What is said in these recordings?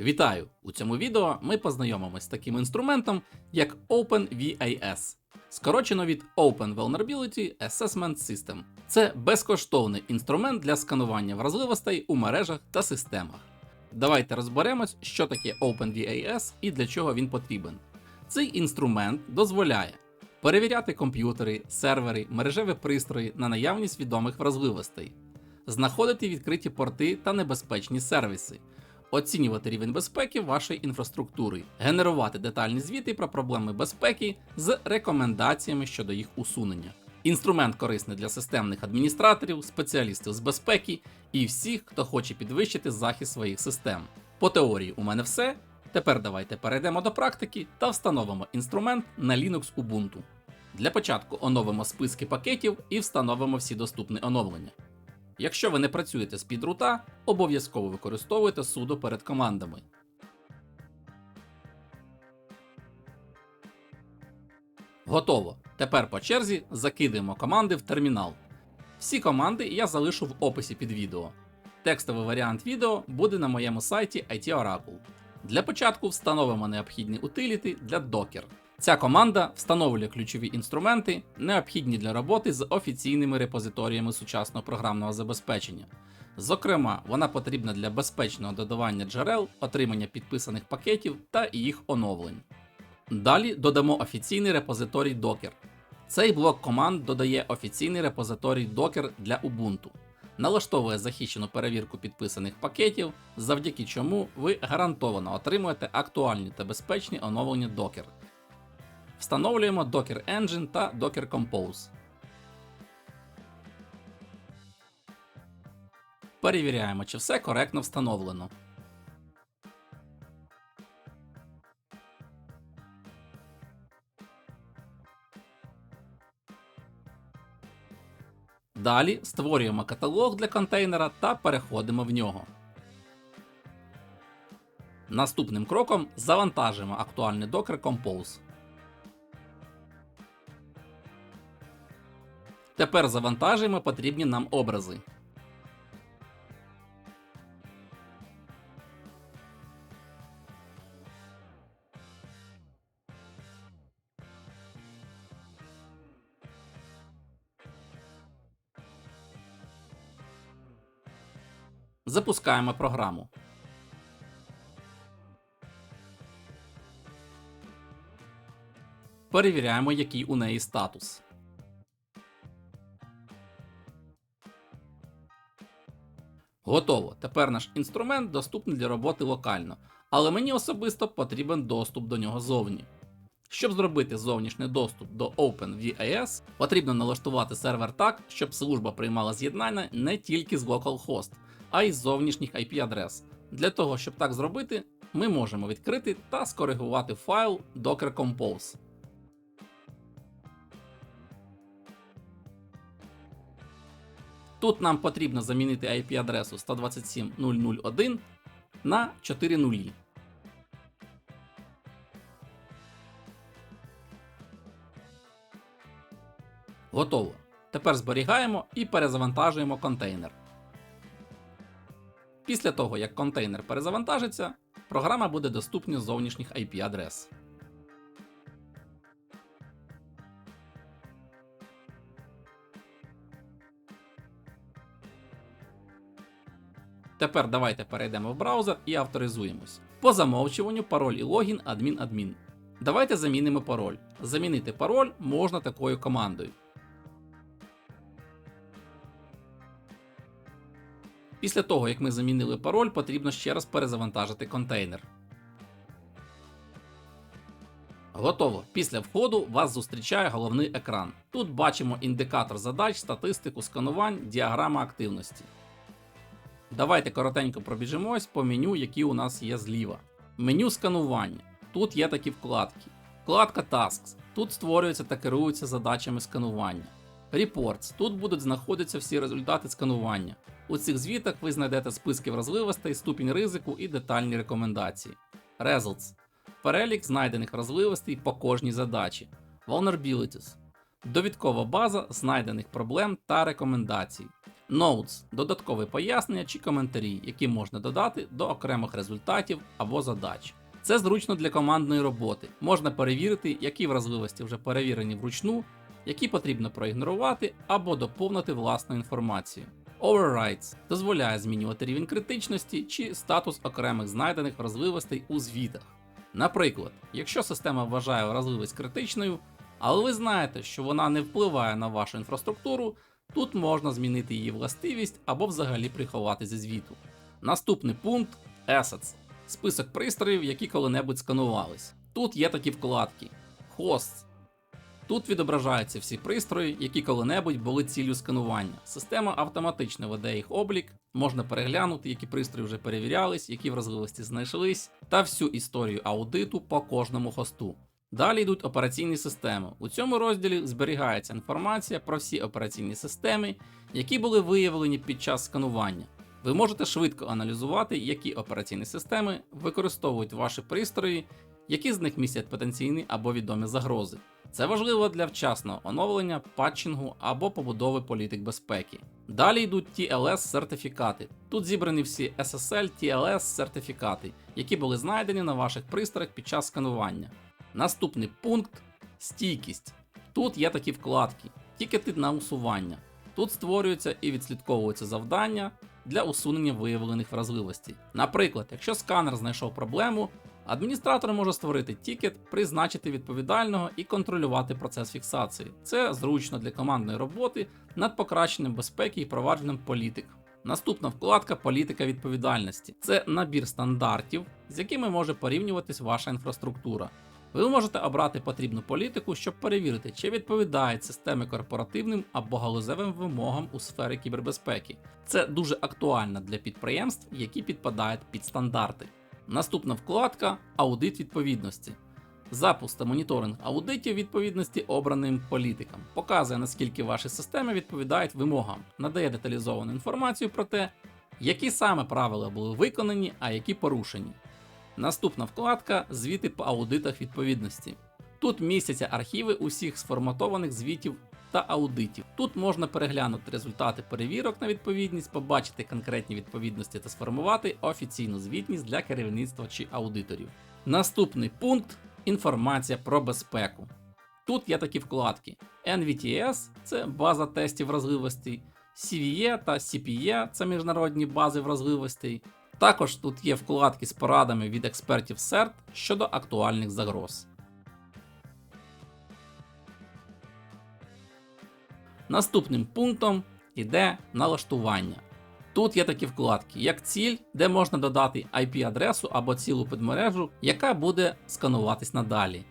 Вітаю! У цьому відео ми познайомимось з таким інструментом, як OpenVAS, скорочено від Open Vulnerability Assessment System. Це безкоштовний інструмент для сканування вразливостей у мережах та системах. Давайте розберемось, що таке OpenVAS і для чого він потрібен. Цей інструмент дозволяє перевіряти комп'ютери, сервери, мережеві пристрої на наявність відомих вразливостей, знаходити відкриті порти та небезпечні сервіси, оцінювати рівень безпеки вашої інфраструктури, генерувати детальні звіти про проблеми безпеки з рекомендаціями щодо їх усунення. Інструмент корисний для системних адміністраторів, спеціалістів з безпеки і всіх, хто хоче підвищити захист своїх систем. По теорії у мене все. Тепер давайте перейдемо до практики та встановимо інструмент на Linux Ubuntu. Для початку оновимо списки пакетів і встановимо всі доступні оновлення. Якщо ви не працюєте з підрута, обов'язково використовуйте sudo перед командами. Готово. Тепер по черзі закидаємо команди в термінал. Всі команди я залишу в описі під відео. Текстовий варіант відео буде на моєму сайті IT Oracle. Для початку встановимо необхідні утиліти для Docker. Ця команда встановлює ключові інструменти, необхідні для роботи з офіційними репозиторіями сучасного програмного забезпечення. Зокрема, вона потрібна для безпечного додавання джерел, отримання підписаних пакетів та їх оновлень. Далі додамо офіційний репозиторій Docker. Цей блок команд додає офіційний репозиторій Docker для Ubuntu, налаштовує захищену перевірку підписаних пакетів, завдяки чому ви гарантовано отримуєте актуальні та безпечні оновлення Docker. Встановлюємо Docker Engine та Docker Compose. Перевіряємо, чи все коректно встановлено. Далі створюємо каталог для контейнера та переходимо в нього. Наступним кроком завантажимо актуальний Docker Compose. Тепер завантажуємо потрібні нам образи. Запускаємо програму. Перевіряємо, який у неї статус. Готово. Тепер наш інструмент доступний для роботи локально, але мені особисто потрібен доступ до нього зовні. Щоб зробити зовнішній доступ до OpenVAS, потрібно налаштувати сервер так, щоб служба приймала з'єднання не тільки з localhost, а й з зовнішніх IP-адрес. Для того, щоб так зробити, ми можемо відкрити та скоригувати файл Docker Compose. Тут нам потрібно замінити IP-адресу 127.001 на 4 нулі. Готово. Тепер зберігаємо і перезавантажуємо контейнер. Після того, як контейнер перезавантажиться, програма буде доступна з зовнішніх IP-адрес. Тепер давайте перейдемо в браузер і авторизуємось. По замовчуванню пароль і логін адмін-адмін. Давайте замінимо пароль. Замінити пароль можна такою командою. Після того, як ми замінили пароль, потрібно ще раз перезавантажити контейнер. Готово. Після входу вас зустрічає головний екран. Тут бачимо індикатор задач, статистику сканувань, діаграма активності. Давайте коротенько пробіжимось по меню, які у нас є зліва. Меню сканування. Тут є такі вкладки. Вкладка Tasks. Тут створюються та керуються задачами сканування. Reports. Тут будуть знаходитися всі результати сканування. У цих звітах ви знайдете списки вразливостей, ступінь ризику і детальні рекомендації. Results. Перелік знайдених вразливостей по кожній задачі. Vulnerabilities. Довідкова база знайдених проблем та рекомендацій. Notes додаткові пояснення чи коментарі, які можна додати до окремих результатів або задач. Це зручно для командної роботи. Можна перевірити, які вразливості вже перевірені вручну, які потрібно проігнорувати або доповнити власну інформацію. Overrides дозволяє змінювати рівень критичності чи статус окремих знайдених вразливостей у звітах. Наприклад, якщо система вважає вразливість критичною, але ви знаєте, що вона не впливає на вашу інфраструктуру, тут можна змінити її властивість або взагалі приховати зі звіту. Наступний пункт Assets список пристроїв, які коли-небудь сканувались. Тут є такі вкладки: Hosts. Тут відображаються всі пристрої, які коли-небудь були ціллю сканування. Система автоматично веде їх облік, можна переглянути, які пристрої вже перевірялись, які вразливості знайшлись, та всю історію аудиту по кожному хосту. Далі йдуть операційні системи. У цьому розділі зберігається інформація про всі операційні системи, які були виявлені під час сканування. Ви можете швидко аналізувати, які операційні системи використовують ваші пристрої, які з них містять потенційні або відомі загрози. Це важливо для вчасного оновлення, патчингу або побудови політик безпеки. Далі йдуть TLS сертифікати. Тут зібрані всі SSL TLS сертифікати, які були знайдені на ваших пристроях під час сканування. Наступний пункт стійкість. Тут є такі вкладки, тікети на усування. Тут створюються і відслідковуються завдання для усунення виявлених вразливостей. Наприклад, якщо сканер знайшов проблему, адміністратор може створити тікет, призначити відповідального і контролювати процес фіксації. Це зручно для командної роботи над покращенням безпеки і впровадженням політик. Наступна вкладка політика відповідальності. Це набір стандартів, з якими може порівнюватись ваша інфраструктура. Ви можете обрати потрібну політику, щоб перевірити, чи відповідають системи корпоративним або галузевим вимогам у сфері кібербезпеки. Це дуже актуально для підприємств, які підпадають під стандарти. Наступна вкладка аудит відповідності. Запуск та моніторинг аудитів відповідності обраним політикам показує, наскільки ваші системи відповідають вимогам, надає деталізовану інформацію про те, які саме правила були виконані, а які порушені. Наступна вкладка звіти по аудитах відповідності. Тут містяться архіви усіх сформатованих звітів та аудитів. Тут можна переглянути результати перевірок на відповідність, побачити конкретні відповідності та сформувати офіційну звітність для керівництва чи аудиторів. Наступний пункт інформація про безпеку. Тут є такі вкладки: NVTS це база тестів вразливостей, CVE та CPE це міжнародні бази вразливостей. Також тут є вкладки з порадами від експертів CERT щодо актуальних загроз. Наступним пунктом іде налаштування. Тут є такі вкладки, як ціль, де можна додати IP-адресу або цілу підмережу, яка буде скануватись надалі.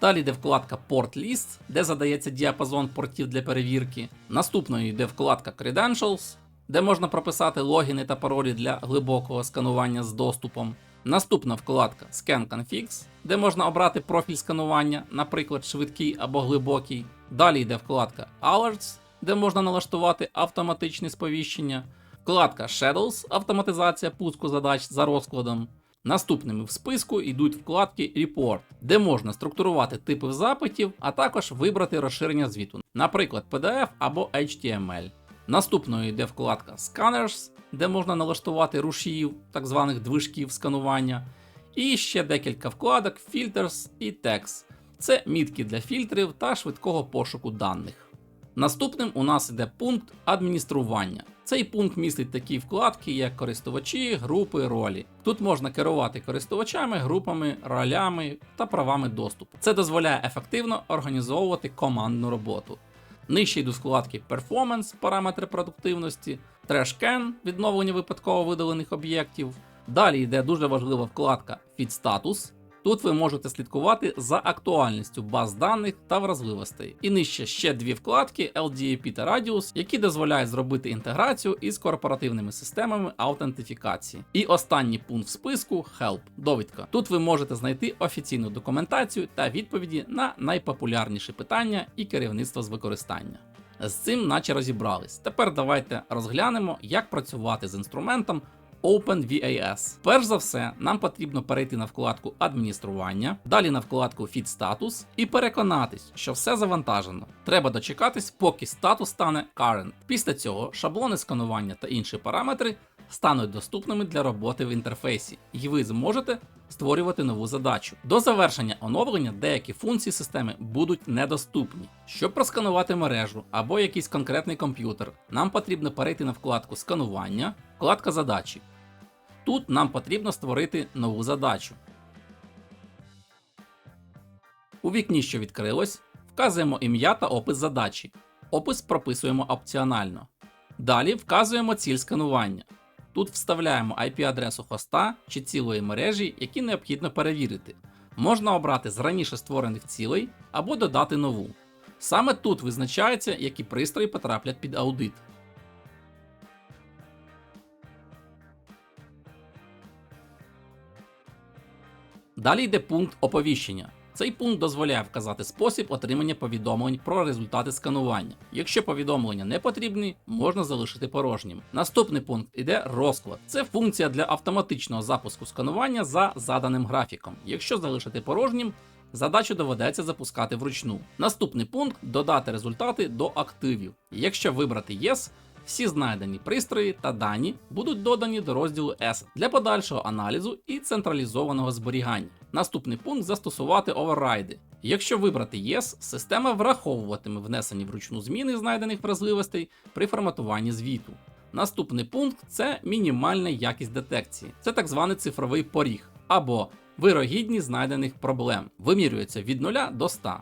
Далі йде вкладка Port List, де задається діапазон портів для перевірки. Наступною йде вкладка Credentials, де можна прописати логіни та паролі для глибокого сканування з доступом. Наступна вкладка Scan Configs, де можна обрати профіль сканування, наприклад, швидкий або глибокий. Далі йде вкладка Alerts, де можна налаштувати автоматичне сповіщення. Вкладка Shadows автоматизація пуску задач за розкладом. Наступними в списку йдуть вкладки Report, де можна структурувати типи запитів, а також вибрати розширення звіту, наприклад, PDF або HTML. Наступною йде вкладка Scanners, де можна налаштувати рушіїв, так званих движків сканування. І ще декілька вкладок Filters і Text. Це мітки для фільтрів та швидкого пошуку даних. Наступним у нас йде пункт адміністрування. Цей пункт містить такі вкладки, як користувачі, групи, ролі. Тут можна керувати користувачами, групами, ролями та правами доступу. Це дозволяє ефективно організовувати командну роботу. Нижче йдуть вкладки Performance, параметри продуктивності, Trashcan, відновлення випадково видалених об'єктів. Далі йде дуже важлива вкладка Feed Status. Тут ви можете слідкувати за актуальністю баз даних та вразливостей. І нижче ще дві вкладки LDAP та Radius, які дозволяють зробити інтеграцію із корпоративними системами аутентифікації. І останній пункт в списку Help довідка. Тут ви можете знайти офіційну документацію та відповіді на найпопулярніші питання і керівництво з використання. З цим наче розібрались. Тепер давайте розглянемо, як працювати з інструментом OpenVAS. Перш за все, нам потрібно перейти на вкладку адміністрування, далі на вкладку Feed Status і переконатись, що все завантажено. Треба дочекатись, поки статус стане Current. Після цього шаблони сканування та інші параметри стануть доступними для роботи в інтерфейсі, і ви зможете створювати нову задачу. До завершення оновлення деякі функції системи будуть недоступні. Щоб просканувати мережу або якийсь конкретний комп'ютер, нам потрібно перейти на вкладку сканування, вкладка задачі. Тут нам потрібно створити нову задачу. У вікні, що відкрилось, вказуємо ім'я та опис задачі. Опис прописуємо опціонально. Далі вказуємо ціль сканування. Тут вставляємо IP-адресу хоста чи цілої мережі, які необхідно перевірити. Можна обрати з раніше створених цілей або додати нову. Саме тут визначається, які пристрої потраплять під аудит. Далі йде пункт оповіщення. Цей пункт дозволяє вказати спосіб отримання повідомлень про результати сканування. Якщо повідомлення не потрібні, можна залишити порожнім. Наступний пункт іде розклад. Це функція для автоматичного запуску сканування за заданим графіком. Якщо залишити порожнім, задачу доведеться запускати вручну. Наступний пункт додати результати до активів. Якщо вибрати Yes, всі знайдені пристрої та дані будуть додані до розділу S для подальшого аналізу і централізованого зберігання. Наступний пункт застосувати оверрайди. Якщо вибрати Yes, система враховуватиме внесені вручну зміни знайдених вразливостей при форматуванні звіту. Наступний пункт це мінімальна якість детекції. Це так званий цифровий поріг або вирогідність знайдених проблем. Вимірюється від 0 до 100.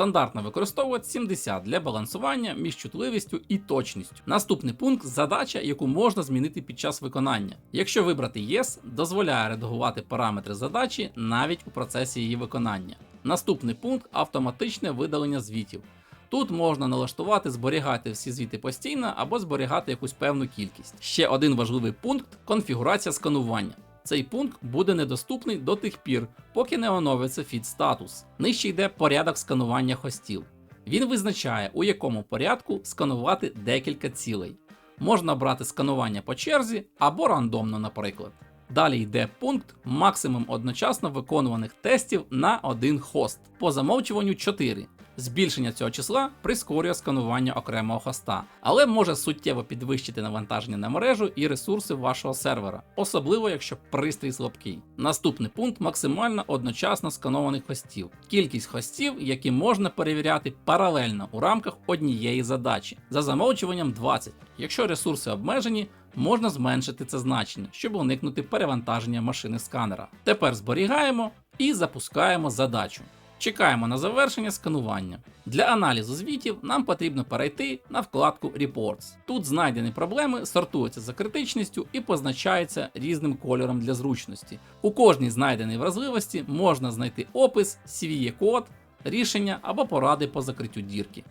Стандартно використовують 70 для балансування між чутливістю і точністю. Наступний пункт задача, яку можна змінити під час виконання. Якщо вибрати Yes, дозволяє редагувати параметри задачі навіть у процесі її виконання. Наступний пункт автоматичне видалення звітів. Тут можна налаштувати зберігати всі звіти постійно або зберігати якусь певну кількість. Ще один важливий пункт конфігурація сканування. Цей пункт буде недоступний до тих пір, поки не оновиться фід статус. Нижче йде порядок сканування хостів. Він визначає, у якому порядку сканувати декілька цілей. Можна брати сканування по черзі або рандомно, наприклад. Далі йде пункт максимум одночасно виконуваних тестів на один хост. По замовчуванню 4. Збільшення цього числа прискорює сканування окремого хоста, але може суттєво підвищити навантаження на мережу і ресурси вашого сервера, особливо якщо пристрій слабкий. Наступний пункт максимально одночасно сканованих хостів. Кількість хостів, які можна перевіряти паралельно у рамках однієї задачі, за замовчуванням 20. Якщо ресурси обмежені, можна зменшити це значення, щоб уникнути перевантаження машини сканера. Тепер зберігаємо і запускаємо задачу. Чекаємо на завершення сканування. Для аналізу звітів нам потрібно перейти на вкладку Reports. Тут знайдені проблеми сортуються за критичністю і позначаються різним кольором для зручності. У кожній знайденій вразливості можна знайти опис, cve код, рішення або поради по закриттю дірки.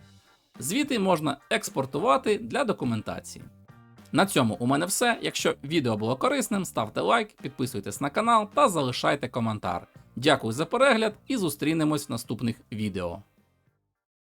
Звіти можна експортувати для документації. На цьому у мене все. Якщо відео було корисним, ставте лайк, підписуйтесь на канал та залишайте коментар. Дякую за перегляд і зустрінемось в наступних відео.